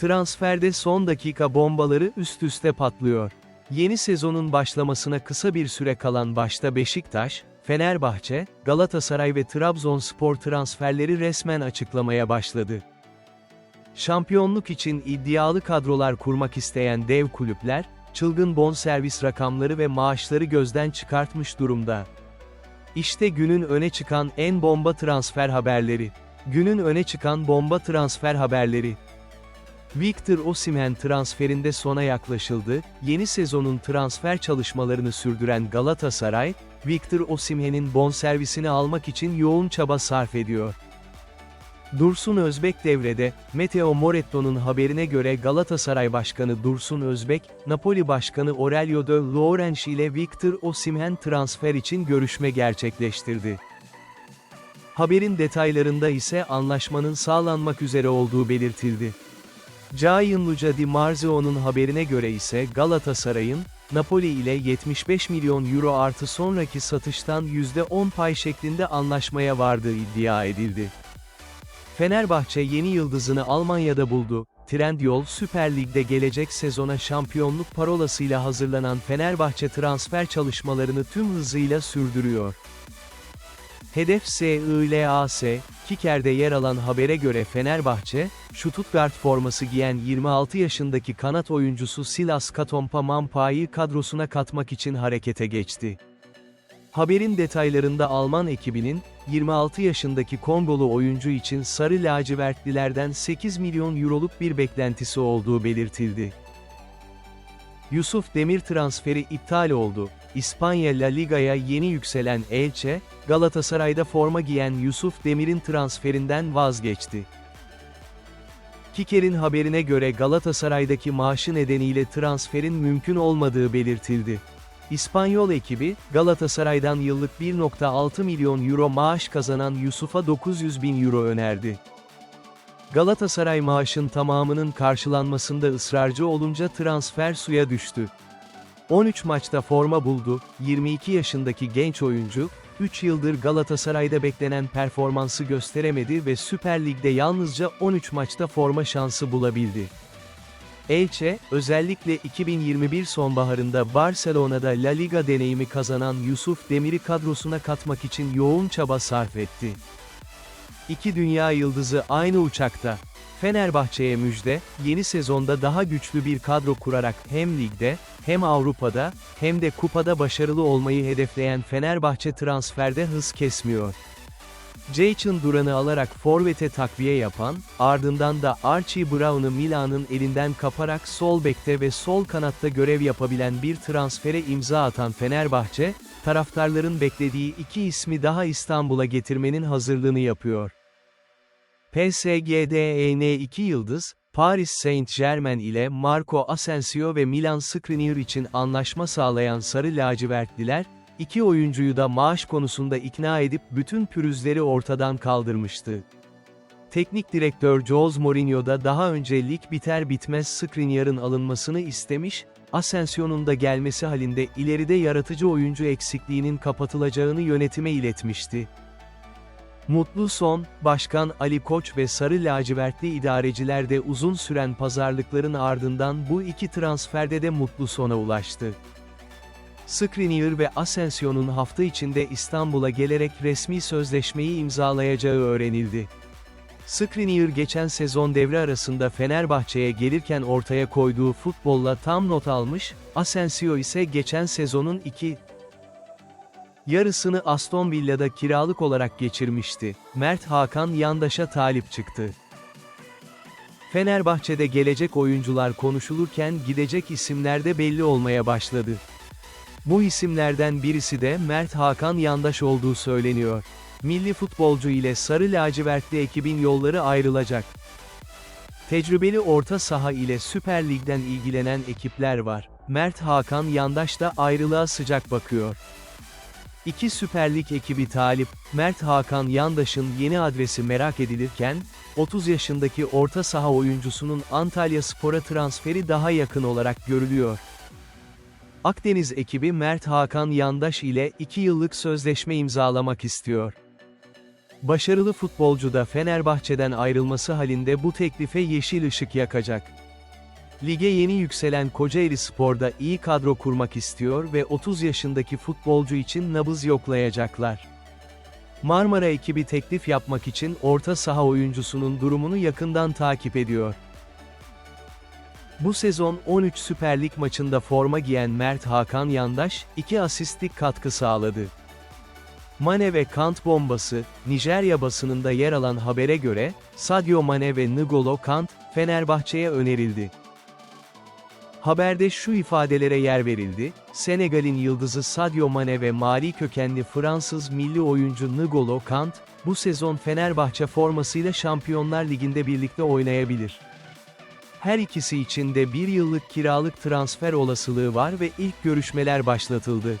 Transferde son dakika bombaları üst üste patlıyor. Yeni sezonun başlamasına kısa bir süre kalan başta Beşiktaş, Fenerbahçe, Galatasaray ve Trabzonspor transferleri resmen açıklamaya başladı. Şampiyonluk için iddialı kadrolar kurmak isteyen dev kulüpler, çılgın bonservis rakamları ve maaşları gözden çıkartmış durumda. İşte günün öne çıkan en bomba transfer haberleri. Günün öne çıkan bomba transfer haberleri. Victor Osimhen transferinde sona yaklaşıldı. Yeni sezonun transfer çalışmalarını sürdüren Galatasaray, Victor Osimhen'in bonservisini almak için yoğun çaba sarf ediyor. Dursun Özbek devrede, Meteo Moretto'nun haberine göre Galatasaray Başkanı Dursun Özbek, Napoli Başkanı Aurelio de Laurentiis ile Victor Osimhen transfer için görüşme gerçekleştirdi. Haberin detaylarında ise anlaşmanın sağlanmak üzere olduğu belirtildi. Gianluca Di Marzio'nun haberine göre ise Galatasaray'ın, Napoli ile 75 milyon euro artı sonraki satıştan %10 pay şeklinde anlaşmaya vardığı iddia edildi. Fenerbahçe yeni yıldızını Almanya'da buldu. Trendyol Süper Lig'de gelecek sezona şampiyonluk parolasıyla hazırlanan Fenerbahçe transfer çalışmalarını tüm hızıyla sürdürüyor. Hedef SILAS, Kiker'de yer alan habere göre Fenerbahçe, Stuttgart forması giyen 26 yaşındaki kanat oyuncusu Silas Katompa Mampa'yı kadrosuna katmak için harekete geçti. Haberin detaylarında Alman ekibinin, 26 yaşındaki Kongolu oyuncu için sarı lacivertlilerden 8 milyon euroluk bir beklentisi olduğu belirtildi. Yusuf Demir transferi iptal oldu. İspanya La Liga'ya yeni yükselen Elche, Galatasaray'da forma giyen Yusuf Demir'in transferinden vazgeçti. Kiker'in haberine göre Galatasaray'daki maaşı nedeniyle transferin mümkün olmadığı belirtildi. İspanyol ekibi, Galatasaray'dan yıllık 1.6 milyon euro maaş kazanan Yusuf'a 900 bin euro önerdi. Galatasaray maaşın tamamının karşılanmasında ısrarcı olunca transfer suya düştü. 13 maçta forma buldu, 22 yaşındaki genç oyuncu, 3 yıldır Galatasaray'da beklenen performansı gösteremedi ve Süper Lig'de yalnızca 13 maçta forma şansı bulabildi. Elche, özellikle 2021 sonbaharında Barcelona'da La Liga deneyimi kazanan Yusuf Demir'i kadrosuna katmak için yoğun çaba sarf etti. İki dünya yıldızı aynı uçakta. Fenerbahçe'ye müjde, yeni sezonda daha güçlü bir kadro kurarak hem ligde, hem Avrupa'da, hem de kupada başarılı olmayı hedefleyen Fenerbahçe transferde hız kesmiyor. Jayson Duran'ı alarak forvete takviye yapan, ardından da Archie Brown'u Milan'ın elinden kaparak sol bekte ve sol kanatta görev yapabilen bir transfere imza atan Fenerbahçe, taraftarların beklediği iki ismi daha İstanbul'a getirmenin hazırlığını yapıyor. PSG'den iki yıldız, Paris Saint-Germain ile Marco Asensio ve Milan Skriniar için anlaşma sağlayan Sarı Lacivertliler, iki oyuncuyu da maaş konusunda ikna edip bütün pürüzleri ortadan kaldırmıştı. Teknik direktör Jose Mourinho da daha önce lig biter bitmez Skriniar'ın alınmasını istemiş, Asensio'nun da gelmesi halinde ileride yaratıcı oyuncu eksikliğinin kapatılacağını yönetime iletmişti. Mutlu son, Başkan Ali Koç ve Sarı Lacivertli idareciler de uzun süren pazarlıkların ardından bu iki transferde de mutlu sona ulaştı. Skriniar ve Asensio'nun hafta içinde İstanbul'a gelerek resmi sözleşmeyi imzalayacağı öğrenildi. Skriniar geçen sezon devre arasında Fenerbahçe'ye gelirken ortaya koyduğu futbolla tam not almış, Asensio ise geçen sezonun iki yarısını Aston Villa'da kiralık olarak geçirmişti. Mert Hakan yandaşa talip çıktı. Fenerbahçe'de gelecek oyuncular konuşulurken gidecek isimler de belli olmaya başladı. Bu isimlerden birisi de Mert Hakan yandaş olduğu söyleniyor. Milli futbolcu ile sarı lacivertli ekibin yolları ayrılacak. Tecrübeli orta saha ile Süper Lig'den ilgilenen ekipler var. Mert Hakan yandaş da ayrılığa sıcak bakıyor. İki Süper Lig ekibi talip, Mert Hakan Yandaş'ın yeni adresi merak edilirken, 30 yaşındaki orta saha oyuncusunun Antalya Spor'a transferi daha yakın olarak görülüyor. Akdeniz ekibi Mert Hakan Yandaş ile 2 yıllık sözleşme imzalamak istiyor. Başarılı futbolcu da Fenerbahçe'den ayrılması halinde bu teklife yeşil ışık yakacak. Lige yeni yükselen Kocaeli Spor'da iyi kadro kurmak istiyor ve 30 yaşındaki futbolcu için nabız yoklayacaklar. Marmara ekibi teklif yapmak için orta saha oyuncusunun durumunu yakından takip ediyor. Bu sezon 13 Süper Lig maçında forma giyen Mert Hakan Yandaş, 2 asistlik katkı sağladı. Mane ve Kant bombası, Nijerya basınında yer alan habere göre, Sadio Mane ve N'Golo Kant, Fenerbahçe'ye önerildi. Haberde şu ifadelere yer verildi, Senegal'in yıldızı Sadio Mane ve Mali kökenli Fransız milli oyuncu N'Golo Kant, bu sezon Fenerbahçe formasıyla Şampiyonlar Ligi'nde birlikte oynayabilir. Her ikisi için de bir yıllık kiralık transfer olasılığı var ve ilk görüşmeler başlatıldı.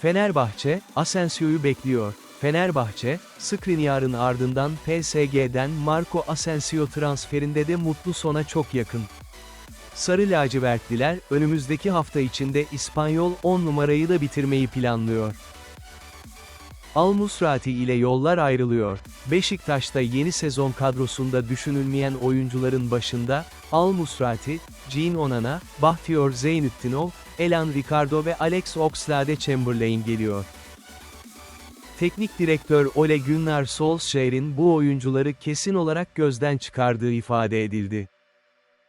Fenerbahçe, Asensio'yu bekliyor. Fenerbahçe, Skriniar'ın ardından PSG'den Marco Asensio transferinde de mutlu sona çok yakın. Sarı lacivertliler, önümüzdeki hafta içinde İspanyol 10 numarayı da bitirmeyi planlıyor. Al Musrati ile yollar ayrılıyor. Beşiktaş'ta yeni sezon kadrosunda düşünülmeyen oyuncuların başında, Al Musrati, Jean Onana, Bahtiyor Zeynettinov, Elan Ricardo ve Alex Oxlade-Chamberlain geliyor. Teknik direktör Ole Gunnar Solskjaer'in bu oyuncuları kesin olarak gözden çıkardığı ifade edildi.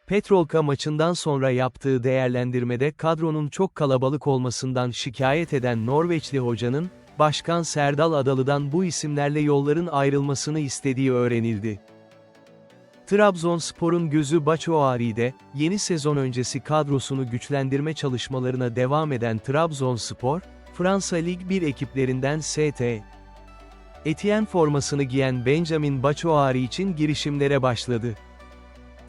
Petrolka maçından sonra yaptığı değerlendirmede kadronun çok kalabalık olmasından şikayet eden Norveçli hocanın, Başkan Serdal Adalı'dan bu isimlerle yolların ayrılmasını istediği öğrenildi. Trabzonspor'un gözü Batshuayi'de, yeni sezon öncesi kadrosunu güçlendirme çalışmalarına devam eden Trabzonspor, Fransa Lig 1 ekiplerinden ST. Etienne formasını giyen Benjamin Batshuayi için girişimlere başladı.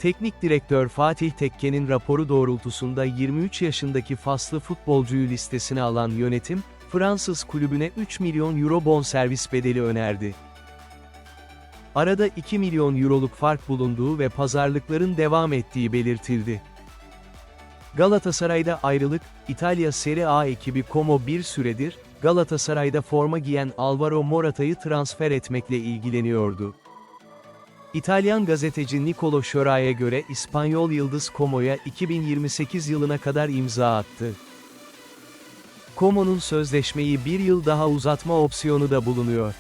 Teknik direktör Fatih Tekke'nin raporu doğrultusunda 23 yaşındaki faslı futbolcuyu listesine alan yönetim, Fransız kulübüne 3 milyon euro bonservis bedeli önerdi. Arada 2 milyon euroluk fark bulunduğu ve pazarlıkların devam ettiği belirtildi. Galatasaray'da ayrılık, İtalya Serie A ekibi Como bir süredir, Galatasaray'da forma giyen Alvaro Morata'yı transfer etmekle ilgileniyordu. İtalyan gazeteci Nicolo Sciorra'ya göre İspanyol Yıldız Como'ya 2028 yılına kadar imza attı. Como'nun sözleşmeyi bir yıl daha uzatma opsiyonu da bulunuyor.